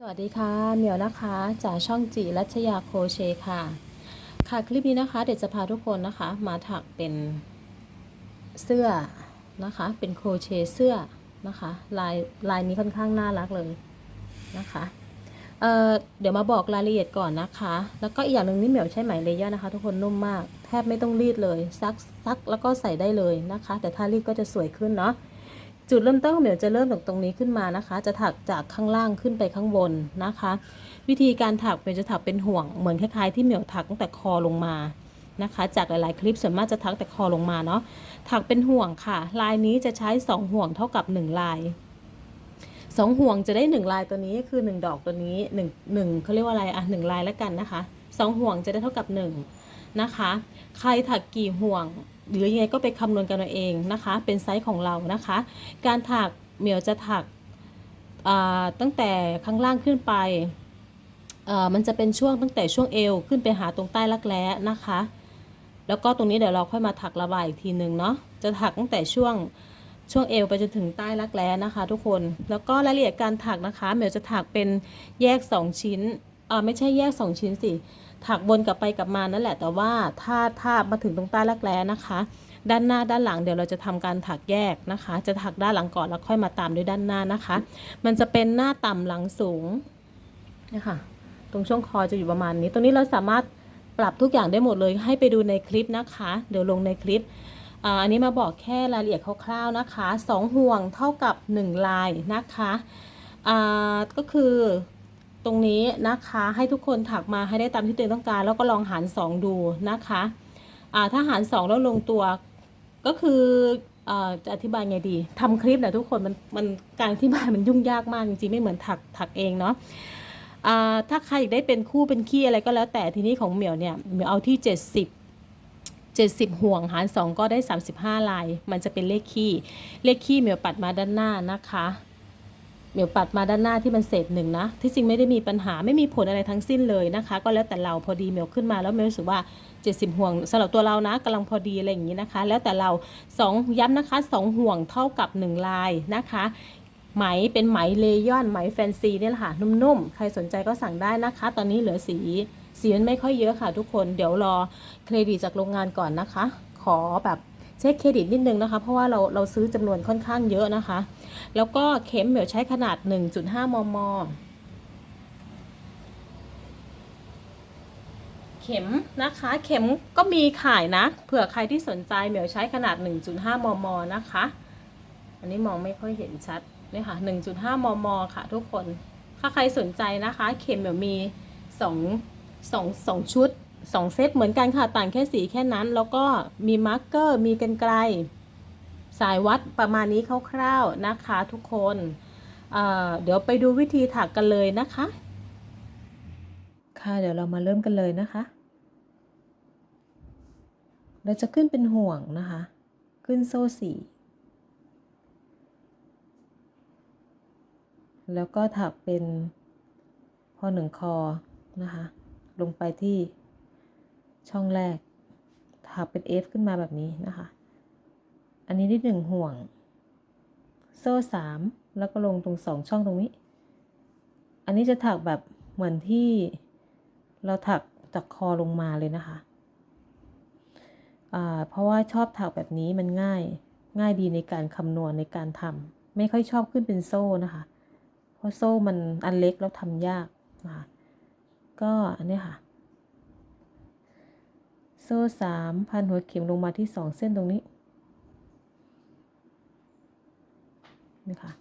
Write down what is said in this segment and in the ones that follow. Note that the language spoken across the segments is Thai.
สวัสดีค่ะเหมียวนะคะจากช่องจีรัชยาโครเชต์ค่ะ ค่ะคลิปนี้นะคะ เดี๋ยวจะพาทุกคนนะคะ มาถักเป็นเสื้อนะคะ เป็นโครเชต์เสื้อนะคะ ลายลายนี้ค่อนข้างน่ารักเลยนะคะเอ่อเดี๋ยวมาบอกรายละเอียดก่อนนะคะ แล้วก็อีกอย่างหนึ่งนี่เหมียวใช้ไหมเลเยอร์นะคะ ทุกคนนุ่มมาก แทบไม่ต้องรีดเลยซักซักแล้วก็ใส่ได้เลยนะคะ แต่ถ้ารีดก็จะสวยขึ้นเนาะ จุดเริ่มต้นของเหมียวจะเริ่มจากตรงนี้ขึ้นมานะคะ จะถักจากข้างล่างขึ้นไปข้างบนนะคะ วิธีการถักเหมียวจะถักเป็นห่วงเหมือนคล้ายๆที่เหมียวถักตั้งแต่คอลงมานะคะ จากหลายๆคลิปส่วนมากจะถักแต่คอลงมาเนาะถักเป็นห่วงค่ะ ลายนี้จะใช้ 2 ห่วงเท่ากับ 1 ลาย 2 ห่วงจะได้ 1 ลายตัวนี้คือ 1 ดอกตัวนี้1 1เขาเรียกว่าอะไรอะ1ลายแล้วกันนะคะ 2 ห่วงจะได้เท่ากับ 1 นะคะ ใครถักกี่ห่วง หรือยังไงก็ไปคำนวณกันเอาเองนะคะ เป็นไซส์ของเรานะคะ การถักเหมียวจะถักตั้งแต่ข้างล่างขึ้นไป มันจะเป็นช่วงตั้งแต่ช่วงเอวขึ้นไปหาตรงใต้รักแร้นะคะ แล้วก็ตรงนี้เดี๋ยวเราค่อยมาถักระบายอีกทีหนึ่งเนาะ จะถักตั้งแต่ช่วงช่วงเอวไปจนถึงใต้รักแร้นะคะ ทุกคน แล้วก็รายละเอียดการถักนะคะ เหมียวจะถักเป็นแยก 2 ชิ้นไม่ใช่แยก 2 ชิ้นสิ ถักบนกลับไปกลับมานั่นแหละ แต่ว่าถ้าถ้ามาถึงตรงใต้รักแร้นะคะ ด้านหน้าด้านหลังเดี๋ยวเราจะทำการถักแยกนะคะ จะถักด้านหลังก่อนแล้วค่อยมาตามด้วยด้านหน้านะคะ มันจะเป็นหน้าต่ำหลังสูงนะคะตรงช่วงคอจะอยู่ประมาณนี้ ตรงนี้เราสามารถปรับทุกอย่างได้หมดเลยให้ไปดูในคลิปนะคะ เดี๋ยวลงในคลิปอ,อันนี้มาบอกแค่รายละเอียดคร่าวๆนะคะสองห่วงเท่ากับหนึ่งลายนะคะก็คือ รงนี้นะคะ ให้ทุกคนถักมาให้ได้ตามที่ตัวเองต้องการ แล้วก็ลองหาร 2 ดูนะคะอ่าถ้าหาร 2 แล้วลงตัวก็คืออจะอธิบายไงดีทำคลิปนะทุกคนมันมันการอธิบายมันยุ่งยากมากจริงๆไม่เหมือนถักถักเองเนาะอ่าถ้าใครอยากได้เป็นคู่เป็นขี้อะไรก็แล้วแต่ทีนี้ของเหมียวเนี่ยเหมียวเอาที่ 70 70 ห่วงหาร 2 ก็ได้ 35 ลาย มันจะเป็นเลขขี้ เลขขี้เหมียวปัดมาด้านหน้านะคะ เหมียวปัดมาด้านหน้าที่มันเศษหนึ่งนะ ที่จริงไม่ได้มีปัญหาไม่มีผลอะไรทั้งสิ้นเลยนะคะ ก็แล้วแต่เราพอดีเหมียวขึ้นมาแล้วเหมียวรู้สึกว่า 70 ห่วงสำหรับตัวเรานะกำลังพอดีอะไรอย่างนี้นะคะ แล้วแต่เราสองย้ำนะคะสองห่วงเท่ากับ 1 ลายนะคะไหมเป็นไหมเลยอนไหมแฟนซีเนี่ยแหละค่ะนุ่มๆ ใครสนใจก็สั่งได้นะคะ ตอนนี้เหลือสีสีมันไม่ค่อยเยอะค่ะทุกคนเดี๋ยวรอเครดิตจากโรงงานก่อนนะคะ ขอแบบ เช็คเครดิตนิดนึงนะคะ เพราะว่าเราเราซื้อจำนวนค่อนข้างเยอะนะคะ แล้วก็เข็มเหมียวใช้ขนาด 1.5 มม เข็มนะคะ เข็มก็มีขายนะ เผื่อใครที่สนใจเหมียวใช้ขนาด 1.5 มม นะคะ อันนี้มองไม่ค่อยเห็นชัดนี่ค่ะ 1.5 มม ค่ะ ทุกคน ถ้าใครสนใจนะคะ เข็มเหมียวมี2 2 2ชุด 2 เซตเหมือนกันค่ะ ต่างแค่สีแค่นั้น แล้วก็มีมาร์กเกอร์ มีกันไกล สายวัดประมาณนี้คร่าวๆนะคะทุกคนเเดี๋ยวไปดูวิธีถักกันเลยนะคะ ค่ะเดี๋ยวเรามาเริ่มกันเลยนะคะ เราจะขึ้นเป็นห่วงนะคะ ขึ้นโซ่สี่แล้วก็ถักเป็นพอหนึ่งคอนะคะ ลงไปที่ ช่องแรกถักเป็น F ขึ้นมาแบบนี้นะคะ อันนี้ได้หนึ่งห่วง โซ่สามแล้วก็ลงตรงสองช่องตรงนี้ อันนี้จะถักแบบเหมือนที่เราถักจากคอลงมาเลยนะคะะเพราะว่าชอบถักแบบนี้มันง่ายง่ายดีในการคำนวณในการทำไม่ค่อยชอบขึ้นเป็นโซ่นะคะ เพราะโซ่มันอันเล็กแล้วทำยากนะคะก็อันนี้ค่ะ โซ่สามพันหัวเข็มลงมาที่สองเส้นตรงนี้นะคะ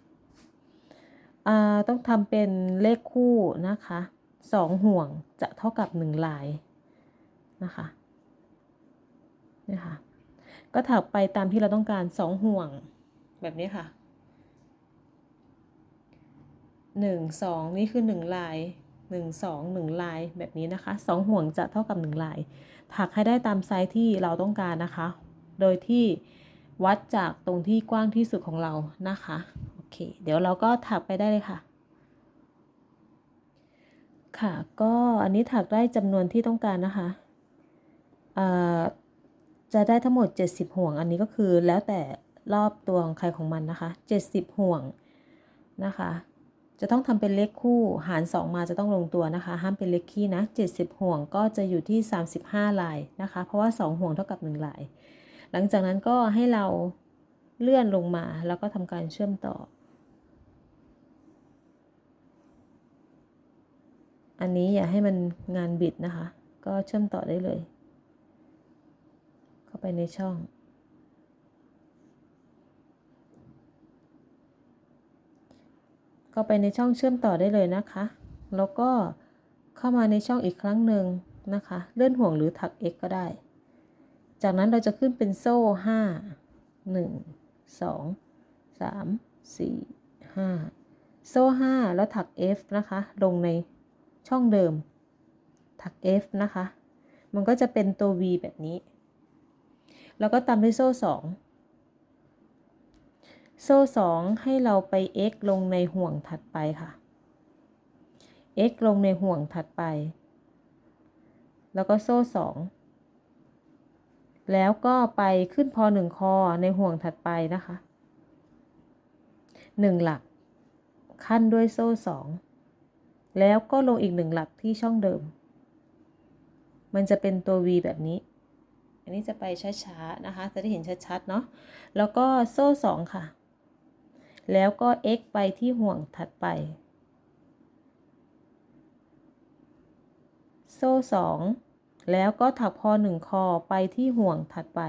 ต้องทำเป็นเลขคู่นะคะสองห่วงจะเท่ากับหนึ่งลายนะคะนี่ค่ะก็ถักไปตามที่เราต้องการสองห่วงแบบนี้ค่ะหนึ่งสองนี่คือหนึ่งลายหนึ่งสองหนึ่งลายแบบนี้นะคะสองห่วงจะเท่ากับหนึ่งลาย ถักให้ได้ตามไซส์ที่เราต้องการนะคะ โดยที่วัดจากตรงที่กว้างที่สุดของเรานะคะโอเค เดี๋ยวเราก็ถักไปได้เลยค่ะ ค่ะก็อันนี้ถักได้จำนวนที่ต้องการนะคะจะได้ทั้งหมด 70 ห่วง อันนี้ก็คือแล้วแต่รอบตัวของใครของมันนะคะ 70 ห่วงนะคะ จะต้องทำเป็นเลขคู่หาร 2 มาจะต้องลงตัวนะคะ ห้ามเป็นเลขคี่นะ 70 ห่วงก็จะอยู่ที่ 35ลายนะคะ เพราะว่า 2 ห่วงเท่ากับ 1 ลาย หลังจากนั้นก็ให้เราเลื่อนลงมาแล้วก็ทำการเชื่อมต่อ อันนี้อย่าให้มันงานบิดนะคะ ก็เชื่อมต่อได้เลย เข้าไปในช่อง เข้าไปในช่องเชื่อมต่อได้เลยนะคะ แล้วก็เข้ามาในช่องอีกครั้งหนึ่งนะคะ เลื่อนห่วงหรือถัก x ก็ได้ จากนั้นเราจะขึ้นเป็นโซ่ 5 1 2 3 4 5 โซ่ 5 แล้วถัก f นะคะ ลงในช่องเดิม ถัก f นะคะ มันก็จะเป็นตัว v แบบนี้ แล้วก็ตามด้วยโซ่ 2 โซ่ 2 ให้เราไป x ลงในห่วงถัดไปค่ะ x ลงในห่วงถัดไป แล้วก็โซ่ 2 แล้วก็ไปขึ้นพอหนึ่งคอในห่วงถัดไปนะคะ 1 หลัก ขั้นด้วยโซ่ 2 แล้วก็ลงอีกหนึ่งหลักที่ช่องเดิม มันจะเป็นตัว V แบบนี้อันนี้จะไปช้าๆนะคะ จะได้เห็นชัดๆ เนาะ แล้วก็โซ่ 2 ค่ะ แล้วก็ x ไปที่ห่วงถัดไป โซ่ 2 แล้วก็ถักพอ 1 คอไปที่ห่วงถัดไป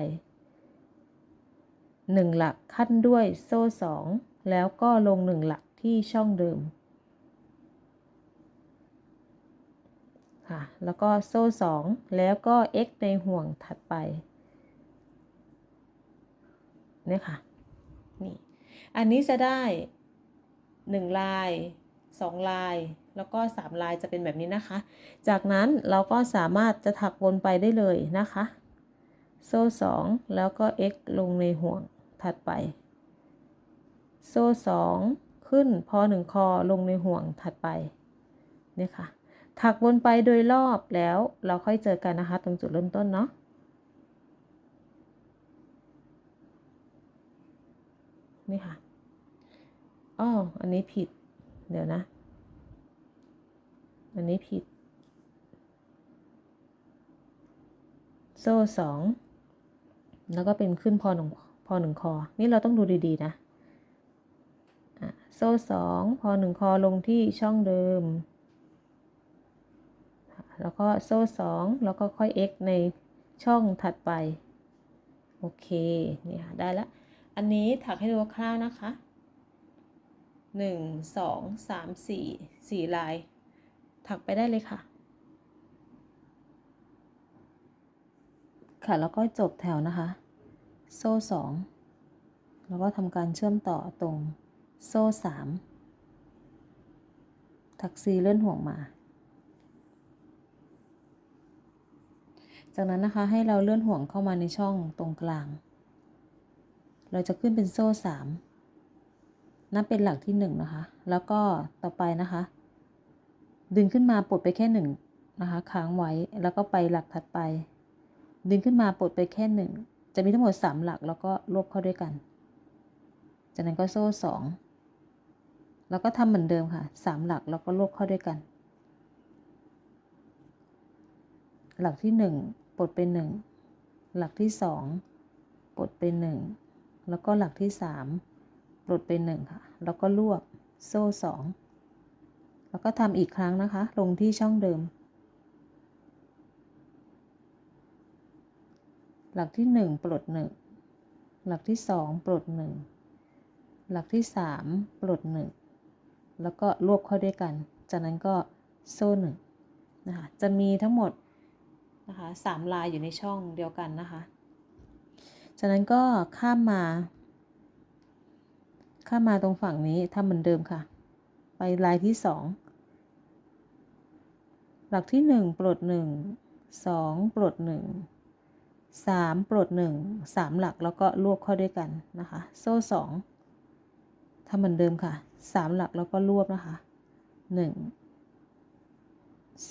1 หลักขั้นด้วยโซ่ 2 แล้วก็ลง 1 หลักที่ช่องเดิมค่ะ แล้วก็โซ่ 2 แล้วก็ x ในห่วงถัดไปเนี่ยค่ะ อันนี้จะได้ 1 ลาย 2 ลาย แล้วก็ 3 ลายจะเป็นแบบนี้นะคะ จากนั้นเราก็สามารถจะถักวนไปได้เลยนะคะ โซ่ 2 แล้วก็ x ลงในห่วงถัดไป โซ่ 2 ขึ้นพอ 1 คอลงในห่วงถัดไปเนี่ยค่ะถักวนไปโดยรอบแล้วเราค่อยเจอกันนะคะ ตรงจุดเริ่มต้นเนาะ นี่ค่ะอ้ออันนี้ผิด เดี๋ยวนะ อันนี้ผิด โซ่สอง แล้วก็เป็นขึ้นพอหนึ่งพอหนึ่งคอ นี่เราต้องดูดีๆนะอะโซ่สองพอหนึ่งคอลงที่ช่องเดิม แล้วก็โซ่สองแล้วก็ค่อย x ในช่องถัดไป โอเค นี่ค่ะ ได้แล้ว อันนี้ถักให้ดูคร่าวนะคะหนึ่งสองสามสี่สี่ลาย ถักไปได้เลยค่ะ ค่ะแล้วก็จบแถวนะคะ โซ่สองแล้วก็ทำการเชื่อมต่อตรงโซ่สามถักซีเลื่อนห่วงมา จากนั้นนะคะให้เราเลื่อนห่วงเข้ามาในช่องตรงกลาง เราจะขึ้นเป็นโซ่สามนับเป็นหลักที่หนึ่งนะคะ แล้วก็ต่อไปนะคะ ดึงขึ้นมาปลดไปแค่หนึ่งนะคะค้างไว้แล้วก็ไปหลักถัดไป ดึงขึ้นมาปลดไปแค่หนึ่งจะมีทั้งหมดสามหลักแล้วก็รวบเข้าด้วยกัน จากนั้นก็โซ่สองแล้วก็ทำเหมือนเดิมค่ะสามหลักแล้วก็รวบเข้าด้วยกัน หลักที่หนึ่งปลดเป็นหนึ่งหลักที่สองปลดเป็นหนึ่ง แล้วก็หลักที่สามปลดเป็นหนึ่งค่ะ แล้วก็รวบโซ่สองแล้วก็ทำอีกครั้งนะคะ ลงที่ช่องเดิม หลักที่หนึ่งปลดหนึ่งหลักที่สองปลดหนึ่งหลักที่สามปลดหนึ่งแล้วก็รวบเข้าด้วยกัน จากนั้นก็โซ่หนึ่งนะคะจะมีทั้งหมดนะคะสามลายอยู่ในช่องเดียวกันนะคะ จากนั้นก็ข้ามมา ข้ามมาตรงฝั่งนี้ทำเหมือนเดิมค่ะ ไปลายที่สองหลักที่หนึ่งปลดหนึ่งสองปลดหนึ่งสามปลดหนึ่งสามหลักแล้วก็รวบเข้าด้วยกันนะคะ โซ่สองทำเหมือนเดิมค่ะสามหลักแล้วก็รวบนะคะหนึ่ง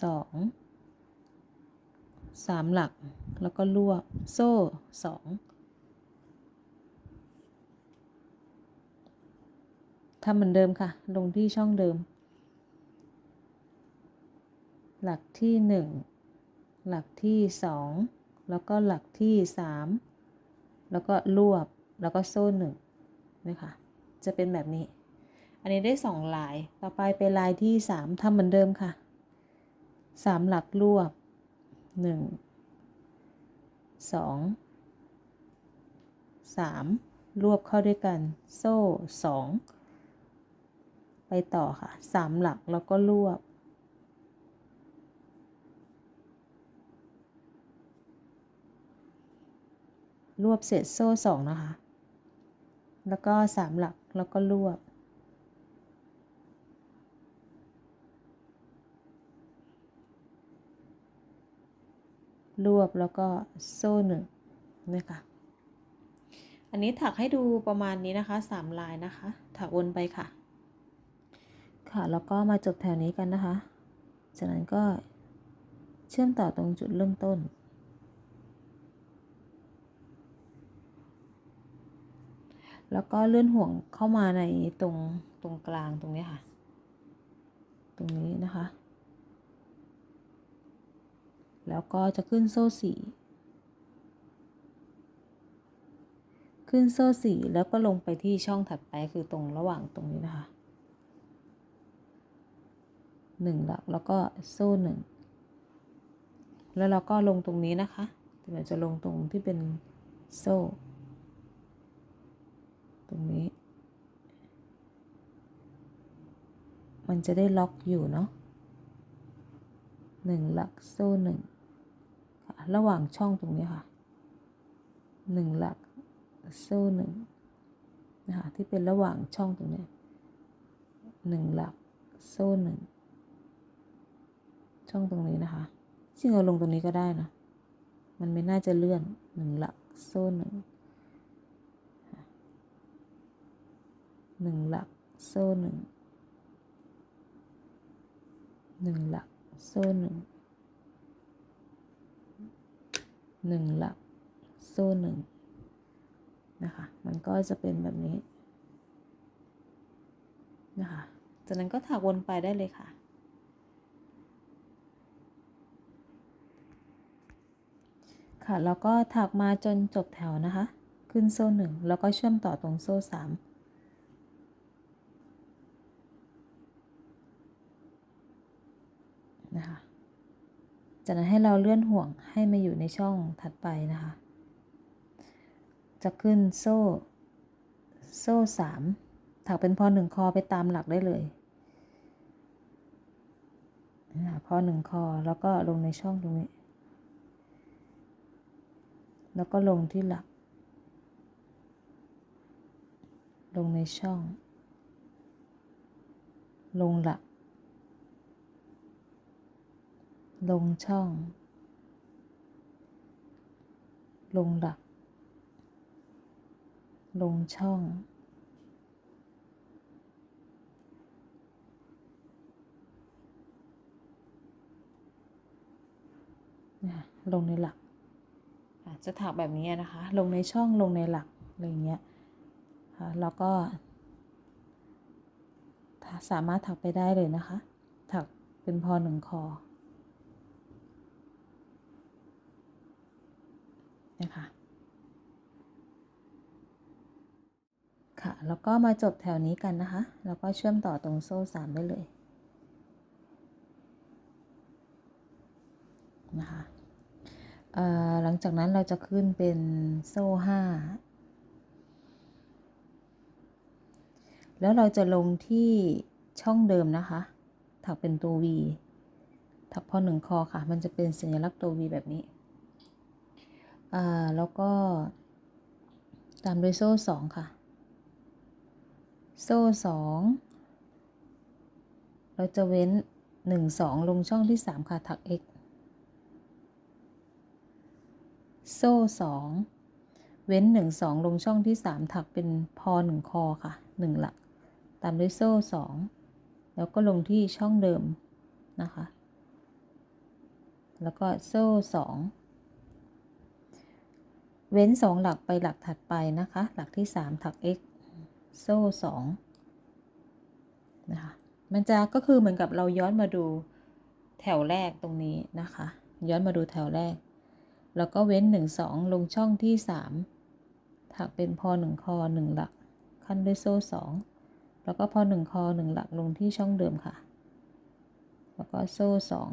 สองสามหลักแล้วก็รวบโซ่สอง ทำเหมือนเดิมค่ะ ลงที่ช่องเดิม หลักที่หนึ่งหลักที่สองแล้วก็หลักที่สามแล้วก็รวบแล้วก็โซ่หนึ่งนะคะจะเป็นแบบนี้ อันนี้ได้สองลาย ต่อไปเป็นลายที่สามทำเหมือนเดิมค่ะสามหลักรวบหนึ่งสองสามรวบเข้าด้วยกัน โซ่สอง ไปต่อค่ะสามหลักแล้วก็รวบ รวบเสร็จโซ่สองนะคะ แล้วก็สามหลักแล้วก็รวบ รวบแล้วก็โซ่หนึ่งนะคะอันนี้ถักให้ดูประมาณนี้นะคะสามลายนะคะ ถักวนไปค่ะ ค่ะ แล้วก็มาจบแถวนี้กันนะคะ จากนั้นก็เชื่อมต่อตรงจุดเริ่มต้น แล้วก็เลื่อนห่วงเข้ามาในตรงตรงกลางตรงนี้ค่ะ ตรงนี้นะคะ แล้วก็จะขึ้นโซ่สีขึ้นโซ่สีแล้วก็ลงไปที่ช่องถัดไปคือตรงระหว่างตรงนี้นะคะ หนึ่งหลักแล้วก็โซ่หนึ่งแล้วเราก็ลงตรงนี้นะคะเดี๋ยวจะลงตรงที่เป็นโซ่ ตรงนี้ มันจะได้ล็อกอยู่เนาะหนึ่งหลักโซ่หนึ่งระหว่างช่องตรงนี้ค่ะหนึ่งหลักโซ่หนึ่งนะคะที่เป็นระหว่างช่องตรงนี้หนึ่งหลักโซ่หนึ่ง ช่องตรงนี้นะคะจริงเอาลงตรงนี้ก็ได้นะ มันไม่น่าจะเลื่อนหนึ่งหลักโซ่หนึ่งหนึ่งหลักโซ่หนึ่งหนึ่งหลักโซ่หนึ่งหนึ่งหลักโซ่หนึ่งนะคะ มันก็จะเป็นแบบนี้นะคะ จากนั้นก็ถักวนไปได้เลยค่ะ ค่ะ แล้วก็ถักมาจนจบแถวนะคะ ขึ้นโซ่หนึ่งแล้วก็เชื่อมต่อตรงโซ่สามนะคะ จากนั้นให้เราเลื่อนห่วงให้มาอยู่ในช่องถัดไปนะคะ จะขึ้นโซ่ โซ่สามถักเป็นพอหนึ่งคอไปตามหลักได้เลยพอหนึ่งคอแล้วก็ลงในช่องตรงนี้ แล้วก็ลงที่หลัก ลงในช่อง ลงหลัก ลงช่อง ลงหลัก ลงช่องลงในหลัก จะถักแบบนี้นะคะ ลงในช่องลงในหลักอะไรเงี้ยค่ะแล้วก็ สามารถถักไปได้เลยนะคะ ถักเป็นพอหนึ่งคอนะคะค่ะ แล้วก็มาจบแถวนี้กันนะคะ แล้วก็เชื่อมต่อตรงโซ่สามได้เลยนะคะ หลังจากนั้นเราจะขึ้นเป็นโซ่ห้าแล้วเราจะลงที่ช่องเดิมนะคะ ถักเป็นตัว V ถักพอหนึ่งคอค่ะ มันจะเป็นสัญลักษณ์ตัว V แบบนี้แล้วก็ ตามด้วยโซ่สองค่ะ โซ่สองเราจะเว้นหนึ่งสองลงช่องที่สามค่ะ ถัก x โซ่สองเว้นหนึ่งสองลงช่องที่สามถักเป็นพอหนึ่งคอค่ะหนึ่งหลัก ตามด้วยโซ่สองแล้วก็ลงที่ช่องเดิมนะคะ แล้วก็โซ่สองเว้นสองหลักไปหลักถัดไปนะคะ หลักที่สามถัก x โซ่สองมันจะก็คือเหมือนกับเราย้อนมาดูแถวแรกตรงนี้นะคะ ย้อนมาดูแถวแรก แล้วก็เว้นหนึ่งสองลงช่องที่สามถักเป็นพอหนึ่งคอหนึ่งหลัก ขั้นด้วยโซ่สองแล้วก็พอหนึ่งคอหนึ่งหลักลงที่ช่องเดิมค่ะ แล้วก็โซ่สอง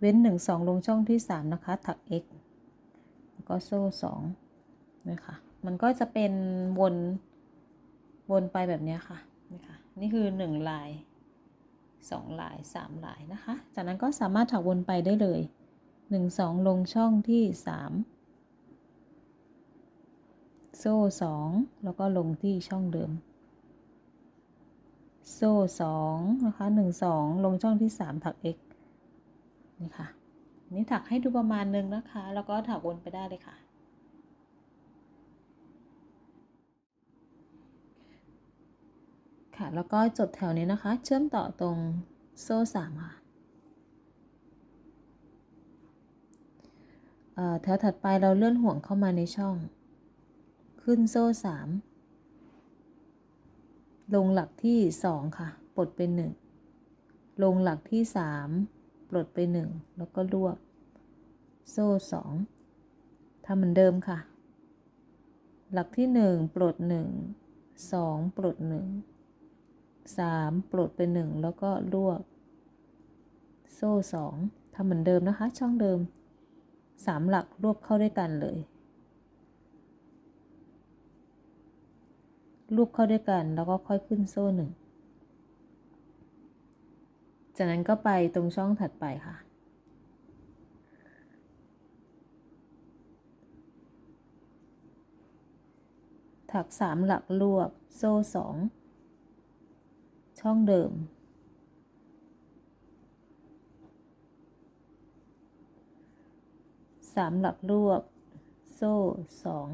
เว้นหนึ่งสองลงช่องที่สามนะคะ ถัก x แล้วก็โซ่สองนะคะมันก็จะเป็นวนวนไปแบบนี้ค่ะนี่ค่ะ นี่คือหนึ่งลายสองลายสามลายนะคะ จากนั้นก็สามารถถักวนไปได้เลย หนึ่งสองลงช่องที่สามโซ่สองแล้วก็ลงที่ช่องเดิม โซ่สองนะคะหนึ่งสองลงช่องที่สามถัก x นี่ค่ะ นี่ถักให้ดูประมาณนึงนะคะ แล้วก็ถักวนไปได้เลยค่ะค่ะ แล้วก็จบแถวนี้นะคะ เชื่อมต่อตรงโซ่สามค่ะเอ่อ แถวถัดไปเราเลื่อนห่วงเข้ามาในช่อง ขึ้นโซ่สามลงหลักที่สองค่ะ ปลดเป็นหนึ่งลงหลักที่สามปลดไปหนึ่งแล้วก็รวบ โซ่สองทำเหมือนเดิมค่ะ หลักที่หนึ่งปลดหนึ่งสองปลดหนึ่งสามปลดไปหนึ่งแล้วก็รวบ โซ่สองทำเหมือนเดิมนะคะ ช่องเดิม สามหลักรวบเข้าด้วยกันเลย รูปเข้าด้วยกันแล้วก็ค่อยขึ้นโซ่หนึ่ง จากนั้นก็ไปตรงช่องถัดไปค่ะ ถักสามหลักรวบโซ่สองช่องเดิม สามหลักรวบ โซ่สอง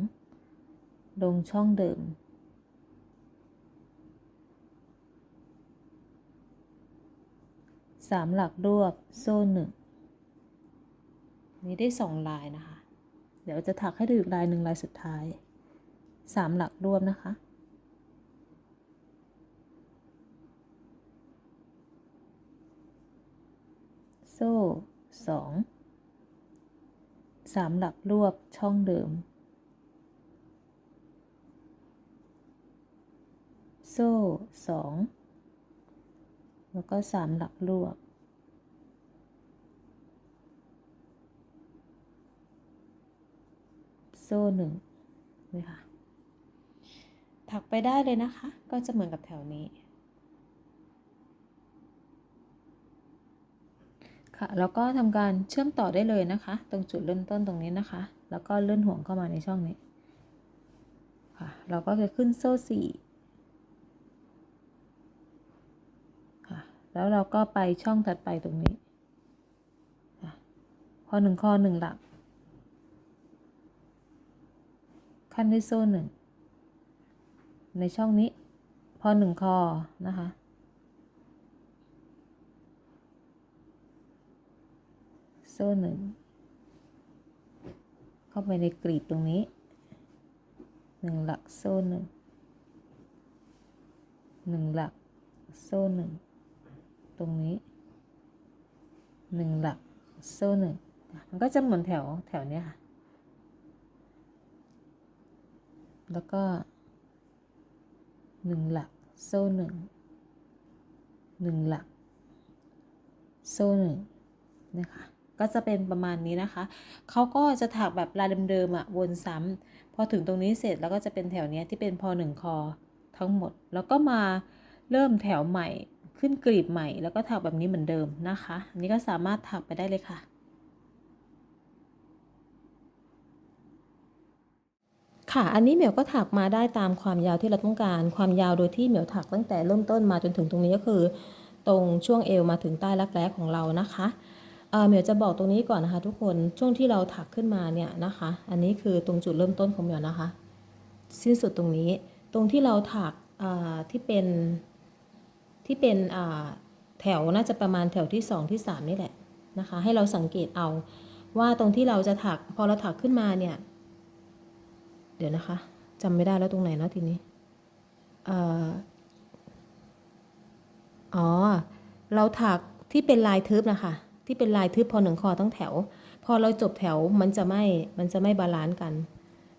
ลงช่องเดิม สามหลักรวบ โซ่หนึ่งนี้ได้สองลายนะคะ เดี๋ยวจะถักให้ดูอีกลายหนึ่งลายสุดท้ายสามหลักรวบนะคะโซ่สอง สามหลักรวบช่องเดิม โซ่สองแล้วก็สามหลักรวบ โซ่หนึ่งนี่ค่ะถักไปได้เลยนะคะ ก็จะเหมือนกับแถวนี้ ค่ะแล้วก็ทำการเชื่อมต่อได้เลยนะคะ ตรงจุดเริ่มต้นตรงนี้นะคะ แล้วก็เลื่อนห่วงเข้ามาในช่องนี้ค่ะเราก็จะขึ้นโซ่สี่ค่ะแล้วเราก็ไปช่องถัดไปตรงนี้ค่ะพอหนึ่งข้อหนึ่งหลัก ขั้นด้วยโซ่หนึ่งในช่องนี้พอหนึ่งคอนะคะ โซ่หนึ่ง เข้าไปในกรีดตรงนี้หนึ่งหลักโซ่หนึ่งหนึ่งหลักโซ่หนึ่งตรงนี้หนึ่งหลักโซ่หนึ่งมันก็จะเหมือนแถวแถวเนี้ยค่ะ แล้วก็หนึ่งหลักโซ่หนึ่งหนึ่งหลักโซ่หนึ่งนะคะ ก็จะเป็นประมาณนี้นะคะ เขาก็จะถักแบบลายเดิมๆอะวนซ้ำพอถึงตรงนี้เสร็จแล้วก็จะเป็นแถวเนี้ยที่เป็นพอหนึ่งคอทั้งหมด แล้วก็มาเริ่มแถวใหม่ขึ้นกรีบใหม่ แล้วก็ถักแบบนี้เหมือนเดิมนะคะ อันนี้ก็สามารถถักไปได้เลยค่ะค่ะ อันนี้เหมียวก็ถักมาได้ตามความยาวที่เราต้องการ ความยาวโดยที่เหมียวถักตั้งแต่เริ่มต้นมาจนถึงตรงนี้ก็คือ ตรงช่วงเอวมาถึงใต้รักแร้ของเรานะคะ เหมียวจะบอกตรงนี้ก่อนนะคะ ทุกคนช่วงที่เราถักขึ้นมาเนี่ยนะคะ อันนี้คือตรงจุดเริ่มต้นของเหมียวนะคะ สิ้นสุดตรงนี้ ตรงที่เราถักที่เป็นที่เป็นแถวน่าจะประมาณแถวที่สองที่สามนี่แหละนะคะ ให้เราสังเกตเอาว่าตรงที่เราจะถักพอเราถักขึ้นมาเนี่ย เดี๋ยวนะคะจำไม่ได้แล้วตรงไหนเนาะทีนี้เอ่ออ๋อ เราถักที่เป็นลายทึบนะคะ ที่เป็นลายทึบพอหนึ่งคอต้องแถว พอเราจบแถวมันจะไม่มันจะไม่บาลานซ์กัน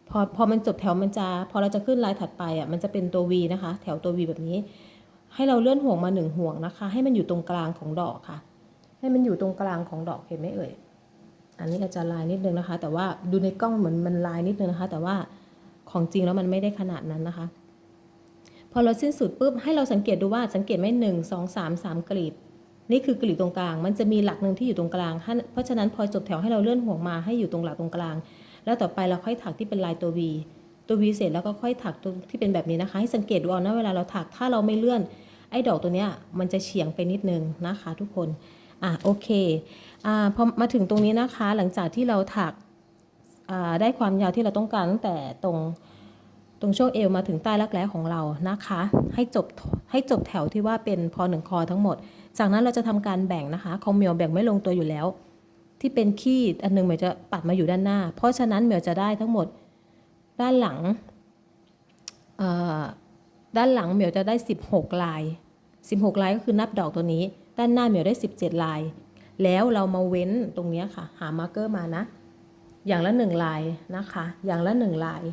พอพอมันจบแถวมันจะ พอเราจะขึ้นลายถัดไปอะมันจะเป็นตัว V นะคะ แถวตัว V แบบนี้ ให้เราเลื่อนห่วงมาหนึ่งห่วงนะคะ ให้มันอยู่ตรงกลางของดอกค่ะ ให้มันอยู่ตรงกลางของดอกเห็นไหมเอ่ยอันนี้อาจจะลายนิดนึงนะคะ แต่ว่าดูในกล้องเหมือนมันลายนิดนึงนะคะ แต่ว่าของจริงแล้วมันไม่ได้ขนาดนั้นนะคะ พอเราสิ้นสุดปุ๊บให้เราสังเกตดูว่าสังเกตไหมหนึ่งสองสามสามกลีบ นี่คือกลีบตรงกลาง มันจะมีหลักหนึ่งที่อยู่ตรงกลาง เพราะฉะนั้นพอจบแถวให้เราเลื่อนห่วงมาให้อยู่ตรงหลักตรงกลาง แล้วต่อไปเราค่อยถักที่เป็นลายตัว V ตัว V เสร็จแล้วก็ค่อยถักตรงที่เป็นแบบนี้นะคะ ให้สังเกตดูเอานะเวลาเราถักถ้าเราไม่เลื่อน ไอ้ดอกตัวเนี้ยมันจะเฉียงไปนิดนึงนะคะทุกคน อะโอเค อ่าพอมาถึงตรงนี้นะคะ หลังจากที่เราถักอ่าได้ความยาวที่เราต้องการตั้งแต่ตรงตรงช่วงเอวมาถึงใต้รักแร้ของเรานะคะ ให้จบให้จบแถวที่ว่าเป็นพอหนึ่งคอทั้งหมด จากนั้นเราจะทำการแบ่งนะคะของเหมียวแบ่งไม่ลงตัวอยู่แล้ว ที่เป็นขี้อันหนึงเหมียวจะปัดมาอยู่ด้านหน้า เพราะฉะนั้นเหมียวจะได้ทั้งหมดด้านหลังด้านหลังเหมียวจะได้ 16 ลาย 16 ลายก็คือนับดอกตัวนี้ ด้านหน้าเหมียวได้ 17 ลาย แล้วเรามาเว้นตรงนี้ค่ะ หามาร์กเกอร์มานะ อย่างละหนึ่งลายนะคะ อย่างละหนึ่งลาย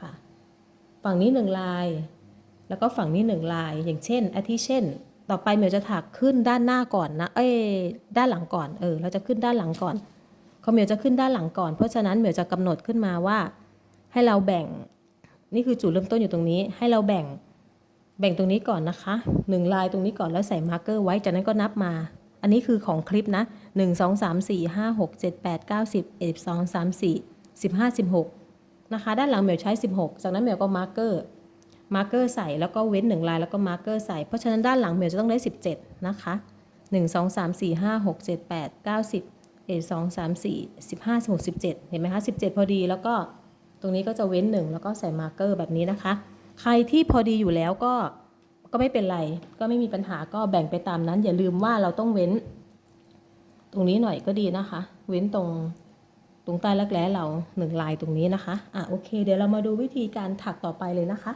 ค่ะ ฝั่งนี้หนึ่งลาย แล้วก็ฝั่งนี้หนึ่งลาย อย่างเช่นอาทิเช่น ต่อไปเหมียวจะถักขึ้นด้านหน้าก่อนนะ เอ้ย ด้านหลังก่อน เออ เราจะขึ้นด้านหลังก่อนเขาเหมียวจะขึ้นด้านหลังก่อน เพราะฉะนั้นเหมียวจะกำหนดขึ้นมาว่า ให้เราแบ่ง นี่คือจุดเริ่มต้นอยู่ตรงนี้ ให้เราแบ่ง แบ่งตรงนี้ก่อนนะคะหนึ่งลายตรงนี้ก่อนแล้วใส่มาร์กเกอร์ไว้ จากนั้นก็นับมา อันนี้คือของคลิปนะหนึ่งสองสามสี่ห้าหกเจ็ดแปดเก้าสิบเอ็ดสองสามสี่สิบห้าสิบหกนะคะ ด้านหลังเหมียวใช้16จากนั้นเหมียวก็มาร์กเกอร์ มาร์กเกอร์ใส่แล้วก็เว้นหนึ่งลายแล้วก็มาร์กเกอร์ใส่ เพราะฉะนั้นด้านหลังเหมียวจะต้องได้ 17 นะคะ 1 2 3 4 5 6 7 8 9 10เอ็ด2 3 4 15 16 17 เห็นไหมคะ 17 พอดีแล้วก็ตรงนี้ก็จะเว้น 1 แล้วก็ใส่มาร์กเกอร์แบบนี้นะคะ ใครที่พอดีอยู่แล้วก็ก็ไม่เป็นไร ก็ไม่มีปัญหาก็แบ่งไปตามนั้น อย่าลืมว่าเราต้องเว้น ตรงนี้หน่อยก็ดีนะคะ เว้นตรงตรงใต้รักแร้เราหนึ่งลายตรงนี้นะคะ อะโอเค เดี๋ยวเรามาดูวิธีการถักต่อไปเลยนะคะ